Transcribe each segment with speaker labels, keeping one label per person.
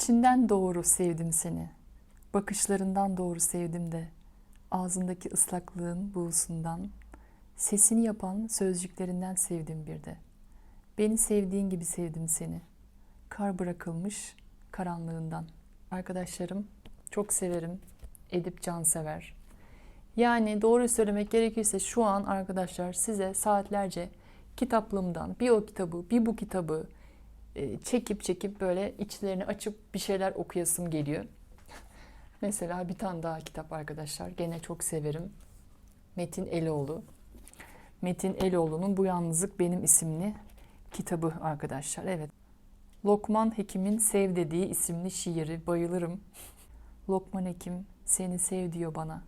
Speaker 1: İçinden doğru sevdim seni. Bakışlarından doğru sevdim de. Ağzındaki ıslaklığın buğusundan, sesini yapan sözcüklerinden sevdim bir de. Beni sevdiğin gibi sevdim seni. Kar bırakılmış karanlığından. Arkadaşlarım çok severim. Edip Cansever. Yani doğru söylemek gerekirse şu an arkadaşlar size saatlerce kitaplığımdan bir o kitabı, bir bu kitabı çekip çekip böyle içlerini açıp bir şeyler okuyasım geliyor. Mesela bir tane daha kitap arkadaşlar. Gene çok severim. Metin Eloğlu. Metin Eloğlu'nun Bu Yalnızlık Benim isimli kitabı arkadaşlar. Evet. Lokman Hekim'in Sev dediği isimli şiiri bayılırım. Lokman Hekim seni sev diyor bana.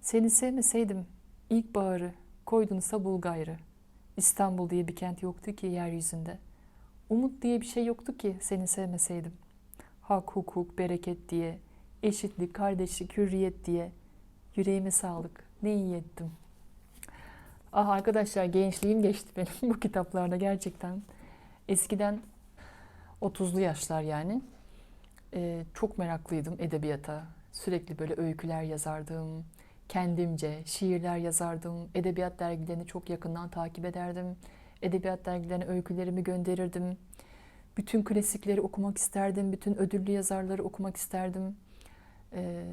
Speaker 1: Seni sevmeseydim ilkbaharı koydunsa bul gayrı. İstanbul diye bir kent yoktu ki yeryüzünde. Umut diye bir şey yoktu ki seni sevmeseydim. Hak, hukuk, bereket diye, eşitlik, kardeşlik, hürriyet diye. Yüreğime sağlık, ne iyi ettim. Ah arkadaşlar gençliğim geçti benim bu kitaplarda gerçekten. Eskiden 30'lu yaşlar yani. Ee, çok meraklıydım edebiyata. Sürekli böyle öyküler yazardım. Kendimce şiirler yazardım. Edebiyat dergilerini çok yakından takip ederdim. Edebiyat dergilerine öykülerimi gönderirdim. Bütün klasikleri okumak isterdim. Bütün ödüllü yazarları okumak isterdim. Ee,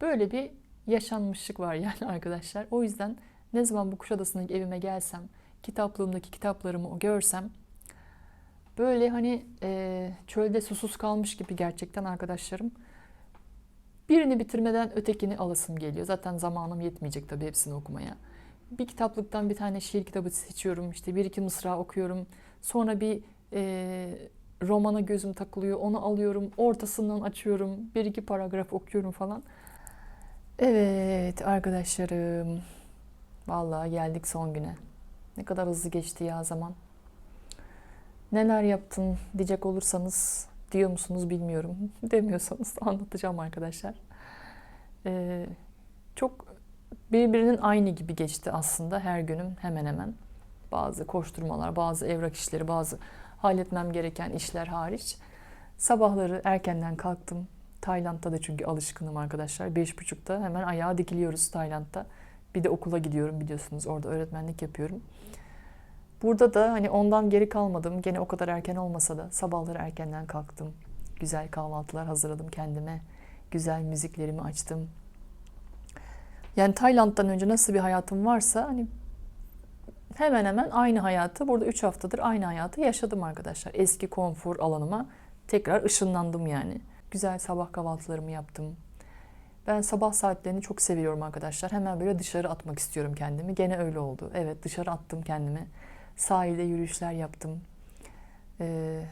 Speaker 1: böyle bir yaşanmışlık var yani arkadaşlar. O yüzden ne zaman bu Kuşadası'ndaki evime gelsem, kitaplığımdaki kitaplarımı görsem böyle hani e, çölde susuz kalmış gibi gerçekten arkadaşlarım. Birini bitirmeden ötekini alasım geliyor. Zaten zamanım yetmeyecek tabii hepsini okumaya. Bir kitaplıktan bir tane şiir kitabı seçiyorum. İşte bir iki mısra okuyorum. Sonra bir e, romana gözüm takılıyor. Onu alıyorum. Ortasından açıyorum. Bir iki paragraf okuyorum falan. Evet arkadaşlarım. Vallahi geldik son güne. Ne kadar hızlı geçti ya zaman. Neler yaptın diyecek olursanız diyor musunuz bilmiyorum. Demiyorsanız anlatacağım arkadaşlar. Ee, çok birbirinin aynı gibi geçti aslında her günüm hemen hemen. Bazı koşturmalar, bazı evrak işleri, bazı halletmem gereken işler hariç. Sabahları erkenden kalktım. Tayland'da da çünkü alışkınım arkadaşlar. Beş buçukta hemen ayağa dikiliyoruz Tayland'da. Bir de okula gidiyorum biliyorsunuz. Orada öğretmenlik yapıyorum. Burada da hani ondan geri kalmadım. Gene o kadar erken olmasa da sabahları erkenden kalktım. Güzel kahvaltılar hazırladım kendime. Güzel müziklerimi açtım. Yani Tayland'dan önce nasıl bir hayatım varsa hani hemen hemen aynı hayatı burada 3 haftadır aynı hayatı yaşadım arkadaşlar. Eski konfor alanıma tekrar ışınlandım yani. Güzel sabah kahvaltılarımı yaptım. Ben sabah saatlerini çok seviyorum arkadaşlar. Hemen böyle dışarı atmak istiyorum kendimi. Gene öyle oldu. Evet dışarı attım kendimi. Sahilde yürüyüşler yaptım. Ee,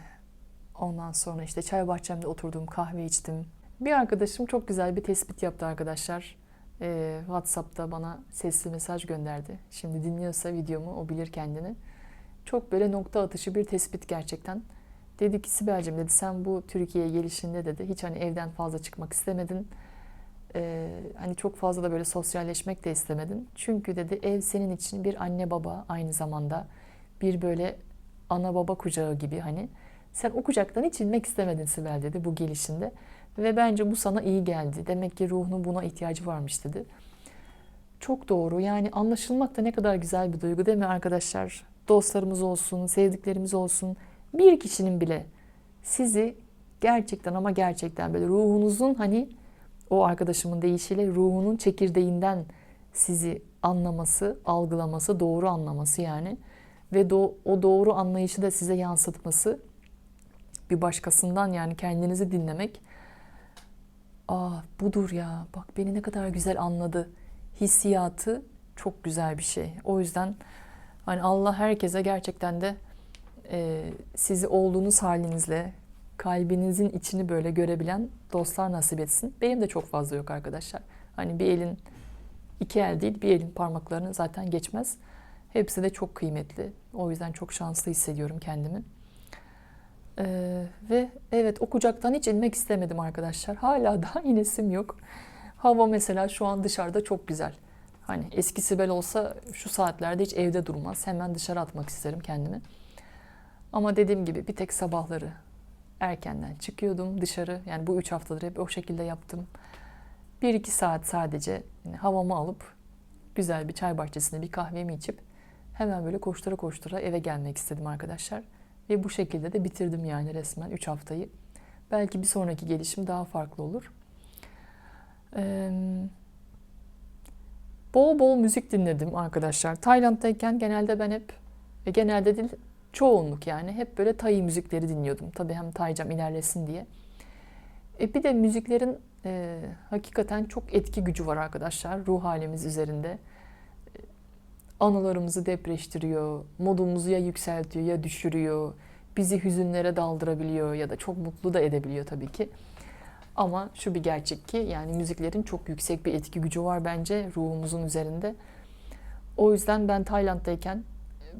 Speaker 1: ondan sonra işte çay bahçemde oturdum, kahve içtim. Bir arkadaşım çok güzel bir tespit yaptı arkadaşlar. Ee, WhatsApp'ta bana sesli mesaj gönderdi. Şimdi dinliyorsa videomu o bilir kendini. Çok böyle nokta atışı bir tespit gerçekten. Dedi ki Sibel'cim dedi sen bu Türkiye'ye gelişinde dedi hiç hani evden fazla çıkmak istemedin. Ee, hani çok fazla da böyle sosyalleşmek de istemedin. Çünkü dedi ev senin için bir anne baba aynı zamanda bir böyle ana baba kucağı gibi hani. Sen o kucaktan hiç inmek istemedin Sibel dedi bu gelişinde. Ve bence bu sana iyi geldi. Demek ki ruhunun buna ihtiyacı varmış dedi. Çok doğru. Yani anlaşılmak da ne kadar güzel bir duygu değil mi arkadaşlar? Dostlarımız olsun, sevdiklerimiz olsun. Bir kişinin bile sizi gerçekten ama gerçekten böyle ruhunuzun hani o arkadaşımın deyişiyle ruhunun çekirdeğinden sizi anlaması, algılaması, doğru anlaması yani ve do- o doğru anlayışı da size yansıtması bir başkasından yani kendinizi dinlemek Aa budur ya bak beni ne kadar güzel anladı hissiyatı çok güzel bir şey. O yüzden hani Allah herkese gerçekten de e, sizi olduğunuz halinizle kalbinizin içini böyle görebilen dostlar nasip etsin. Benim de çok fazla yok arkadaşlar. Hani bir elin iki el değil bir elin parmaklarını zaten geçmez. Hepsi de çok kıymetli. O yüzden çok şanslı hissediyorum kendimi. Ee, ve evet o kucaktan hiç inmek istemedim arkadaşlar. Hala daha inesim yok. Hava mesela şu an dışarıda çok güzel. Hani eski Sibel olsa şu saatlerde hiç evde durmaz. Hemen dışarı atmak isterim kendimi. Ama dediğim gibi bir tek sabahları erkenden çıkıyordum dışarı. Yani bu üç haftadır hep o şekilde yaptım. Bir iki saat sadece yani havamı alıp güzel bir çay bahçesinde bir kahvemi içip hemen böyle koştura koştura eve gelmek istedim arkadaşlar. Ve bu şekilde de bitirdim yani resmen 3 haftayı. Belki bir sonraki gelişim daha farklı olur. Ee, bol bol müzik dinledim arkadaşlar. Tayland'dayken genelde ben hep, e, genelde değil çoğunluk yani hep böyle Tay müzikleri dinliyordum. Tabii hem Taycam ilerlesin diye. E bir de müziklerin e, hakikaten çok etki gücü var arkadaşlar ruh halimiz üzerinde. Anılarımızı depreştiriyor, modumuzu ya yükseltiyor ya düşürüyor. Bizi hüzünlere daldırabiliyor ya da çok mutlu da edebiliyor tabii ki. Ama şu bir gerçek ki yani müziklerin çok yüksek bir etki gücü var bence ruhumuzun üzerinde. O yüzden ben Tayland'dayken e,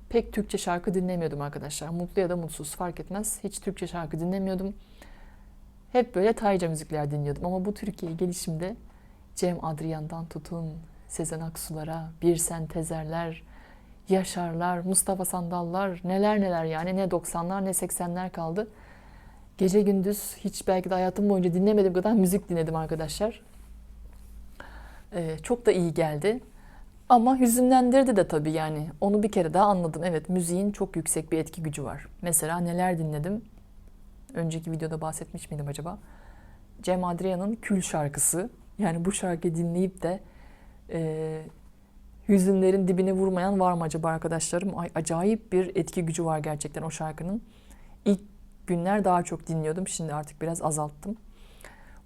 Speaker 1: pek Türkçe şarkı dinlemiyordum arkadaşlar. Mutlu ya da mutsuz fark etmez. Hiç Türkçe şarkı dinlemiyordum. Hep böyle Tayca müzikler dinliyordum. Ama bu Türkiye'ye gelişimde Cem Adrian'dan tutun, Sezen Aksu'lara, Birsen Tezerler, Yaşarlar, Mustafa Sandallar, neler neler yani ne 90'lar ne 80'ler kaldı. Gece gündüz hiç belki de hayatım boyunca dinlemediğim kadar müzik dinledim arkadaşlar. Ee, çok da iyi geldi. Ama hüzünlendirdi de tabii yani. Onu bir kere daha anladım. Evet müziğin çok yüksek bir etki gücü var. Mesela neler dinledim? Önceki videoda bahsetmiş miydim acaba? Cem Adrian'ın Kül şarkısı. Yani bu şarkıyı dinleyip de e, hüzünlerin dibine vurmayan var mı acaba arkadaşlarım? Ay, acayip bir etki gücü var gerçekten o şarkının. İlk günler daha çok dinliyordum. Şimdi artık biraz azalttım.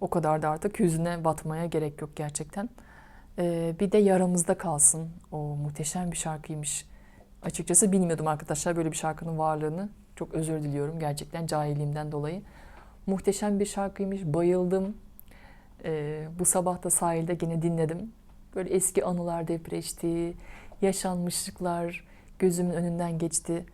Speaker 1: O kadar da artık hüzüne batmaya gerek yok gerçekten. Ee, bir de yaramızda kalsın. O muhteşem bir şarkıymış. Açıkçası bilmiyordum arkadaşlar böyle bir şarkının varlığını. Çok özür diliyorum gerçekten cahilliğimden dolayı. Muhteşem bir şarkıymış. Bayıldım. Ee, bu sabah da sahilde gene dinledim. Böyle eski anılar depreşti. Yaşanmışlıklar gözümün önünden geçti.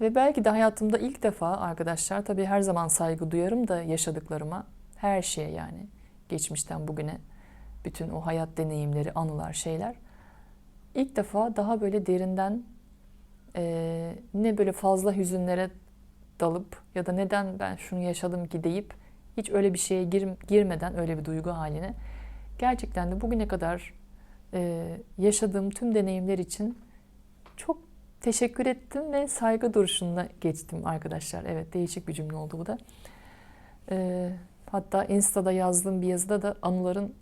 Speaker 1: Ve belki de hayatımda ilk defa arkadaşlar tabii her zaman saygı duyarım da yaşadıklarıma. Her şeye yani. Geçmişten bugüne bütün o hayat deneyimleri, anılar, şeyler. İlk defa daha böyle derinden e, ne böyle fazla hüzünlere dalıp ya da neden ben şunu yaşadım ki deyip hiç öyle bir şeye gir, girmeden öyle bir duygu haline gerçekten de bugüne kadar e, yaşadığım tüm deneyimler için çok teşekkür ettim ve saygı duruşunda geçtim arkadaşlar. Evet değişik bir cümle oldu bu da. E, hatta Insta'da yazdığım bir yazıda da anıların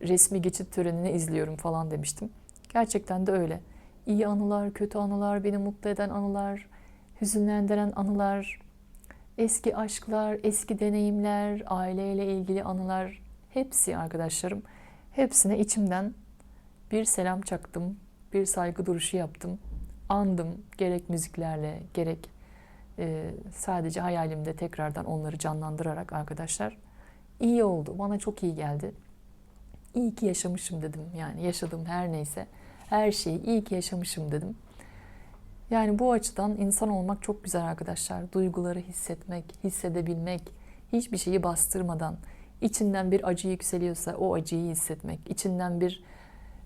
Speaker 1: resmi geçit törenini izliyorum falan demiştim. Gerçekten de öyle. İyi anılar, kötü anılar, beni mutlu eden anılar, hüzünlendiren anılar, eski aşklar, eski deneyimler, aileyle ilgili anılar hepsi arkadaşlarım. Hepsine içimden bir selam çaktım, bir saygı duruşu yaptım. Andım gerek müziklerle, gerek e, sadece hayalimde tekrardan onları canlandırarak arkadaşlar. İyi oldu, bana çok iyi geldi. İyi ki yaşamışım dedim. Yani yaşadığım her neyse her şeyi iyi ki yaşamışım dedim. Yani bu açıdan insan olmak çok güzel arkadaşlar. Duyguları hissetmek, hissedebilmek, hiçbir şeyi bastırmadan, içinden bir acı yükseliyorsa o acıyı hissetmek, içinden bir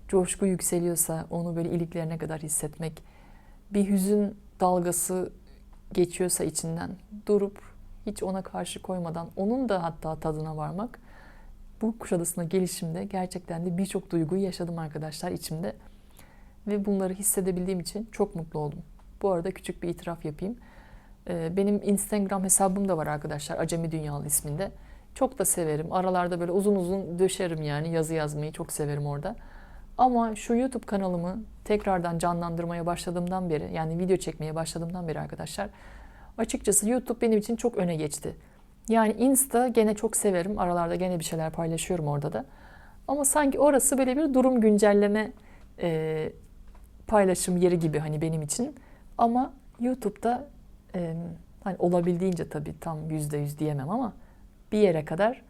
Speaker 1: coşku yükseliyorsa onu böyle iliklerine kadar hissetmek, bir hüzün dalgası geçiyorsa içinden durup hiç ona karşı koymadan onun da hatta tadına varmak. Bu Kuşadası'na gelişimde gerçekten de birçok duyguyu yaşadım arkadaşlar içimde. Ve bunları hissedebildiğim için çok mutlu oldum. Bu arada küçük bir itiraf yapayım. Ee, benim Instagram hesabım da var arkadaşlar. Acemi Dünyalı isminde. Çok da severim. Aralarda böyle uzun uzun döşerim yani. Yazı yazmayı çok severim orada. Ama şu YouTube kanalımı tekrardan canlandırmaya başladığımdan beri, yani video çekmeye başladığımdan beri arkadaşlar, açıkçası YouTube benim için çok öne geçti. Yani Insta gene çok severim. Aralarda gene bir şeyler paylaşıyorum orada da. Ama sanki orası böyle bir durum güncelleme e, paylaşım yeri gibi hani benim için. Ama YouTube'da e, hani olabildiğince tabii tam yüzde yüz diyemem ama bir yere kadar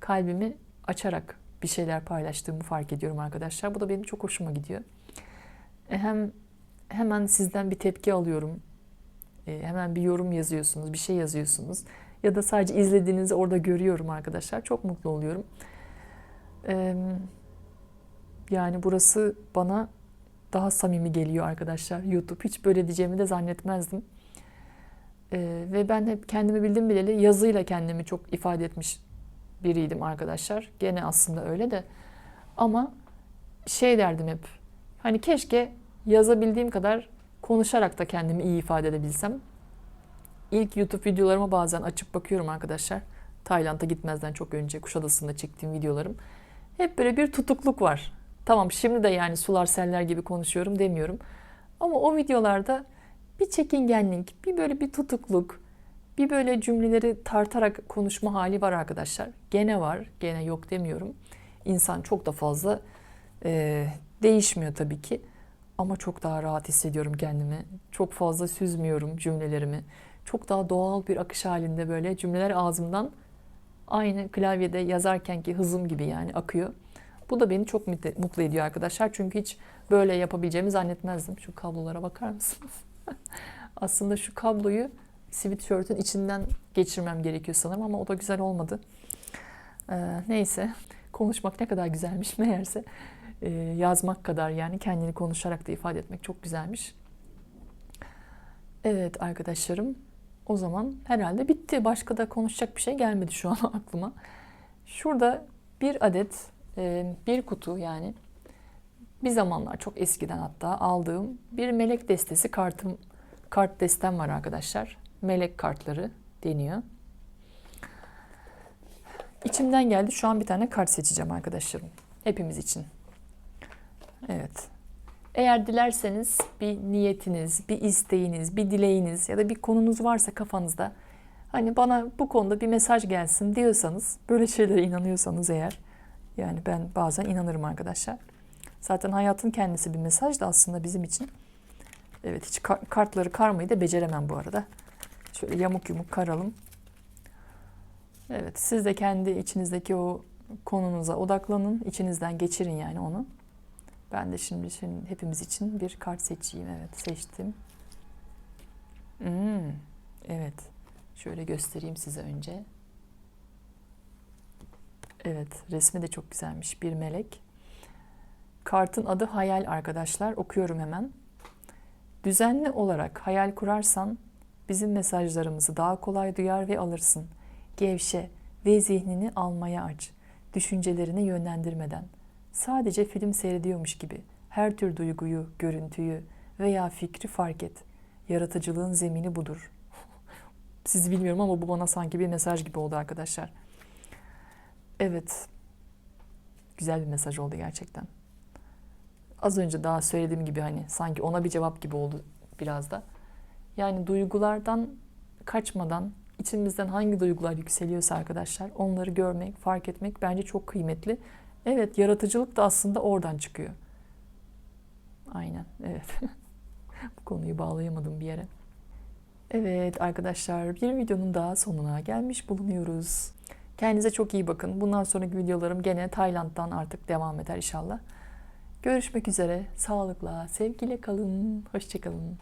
Speaker 1: kalbimi açarak bir şeyler paylaştığımı fark ediyorum arkadaşlar. Bu da benim çok hoşuma gidiyor. E, hem hemen sizden bir tepki alıyorum. E, hemen bir yorum yazıyorsunuz, bir şey yazıyorsunuz. Ya da sadece izlediğinizi orada görüyorum arkadaşlar. Çok mutlu oluyorum. E, yani burası bana daha samimi geliyor arkadaşlar. YouTube hiç böyle diyeceğimi de zannetmezdim. Ee, ve ben hep kendimi bildim bileli yazıyla kendimi çok ifade etmiş biriydim arkadaşlar. Gene aslında öyle de. Ama şey derdim hep. Hani keşke yazabildiğim kadar konuşarak da kendimi iyi ifade edebilsem. İlk YouTube videolarıma bazen açıp bakıyorum arkadaşlar. Tayland'a gitmezden çok önce Kuşadası'nda çektiğim videolarım. Hep böyle bir tutukluk var. Tamam şimdi de yani sular seller gibi konuşuyorum demiyorum. Ama o videolarda bir çekingenlik, bir böyle bir tutukluk, bir böyle cümleleri tartarak konuşma hali var arkadaşlar. Gene var, gene yok demiyorum. İnsan çok da fazla e, değişmiyor tabii ki. Ama çok daha rahat hissediyorum kendimi. Çok fazla süzmüyorum cümlelerimi. Çok daha doğal bir akış halinde böyle cümleler ağzımdan aynı klavyede yazarkenki hızım gibi yani akıyor. Bu da beni çok mutlu- ediyor arkadaşlar. Çünkü hiç böyle yapabileceğimi zannetmezdim. Şu kablolara bakar mısınız? Aslında şu kabloyu sweatshirt'ün içinden geçirmem gerekiyor sanırım ama o da güzel olmadı. Ee, neyse konuşmak ne kadar güzelmiş meğerse e, yazmak kadar yani kendini konuşarak da ifade etmek çok güzelmiş. Evet arkadaşlarım o zaman herhalde bitti. Başka da konuşacak bir şey gelmedi şu an aklıma. Şurada bir adet e, bir kutu yani bir zamanlar çok eskiden hatta aldığım bir melek destesi kartım kart destem var arkadaşlar. Melek kartları deniyor. İçimden geldi. Şu an bir tane kart seçeceğim arkadaşlarım. Hepimiz için. Evet. Eğer dilerseniz bir niyetiniz, bir isteğiniz, bir dileğiniz ya da bir konunuz varsa kafanızda hani bana bu konuda bir mesaj gelsin diyorsanız, böyle şeylere inanıyorsanız eğer yani ben bazen inanırım arkadaşlar. Zaten hayatın kendisi bir mesaj da aslında bizim için. Evet hiç kar- kartları karmayı da beceremem bu arada. Şöyle yamuk yumuk karalım. Evet siz de kendi içinizdeki o konunuza odaklanın. içinizden geçirin yani onu. Ben de şimdi, şimdi hepimiz için bir kart seçeyim. Evet seçtim. Hmm, evet. Şöyle göstereyim size önce. Evet resmi de çok güzelmiş. Bir melek. Kartın adı hayal arkadaşlar. Okuyorum hemen. Düzenli olarak hayal kurarsan bizim mesajlarımızı daha kolay duyar ve alırsın. Gevşe ve zihnini almaya aç. Düşüncelerini yönlendirmeden. Sadece film seyrediyormuş gibi her tür duyguyu, görüntüyü veya fikri fark et. Yaratıcılığın zemini budur. Sizi bilmiyorum ama bu bana sanki bir mesaj gibi oldu arkadaşlar. Evet. Güzel bir mesaj oldu gerçekten. Az önce daha söylediğim gibi hani sanki ona bir cevap gibi oldu biraz da. Yani duygulardan kaçmadan içimizden hangi duygular yükseliyorsa arkadaşlar onları görmek, fark etmek bence çok kıymetli. Evet, yaratıcılık da aslında oradan çıkıyor. Aynen, evet. Bu konuyu bağlayamadım bir yere. Evet arkadaşlar, bir videonun daha sonuna gelmiş bulunuyoruz. Kendinize çok iyi bakın. Bundan sonraki videolarım gene Tayland'dan artık devam eder inşallah. Görüşmek üzere. Sağlıkla, sevgiyle kalın. Hoşçakalın.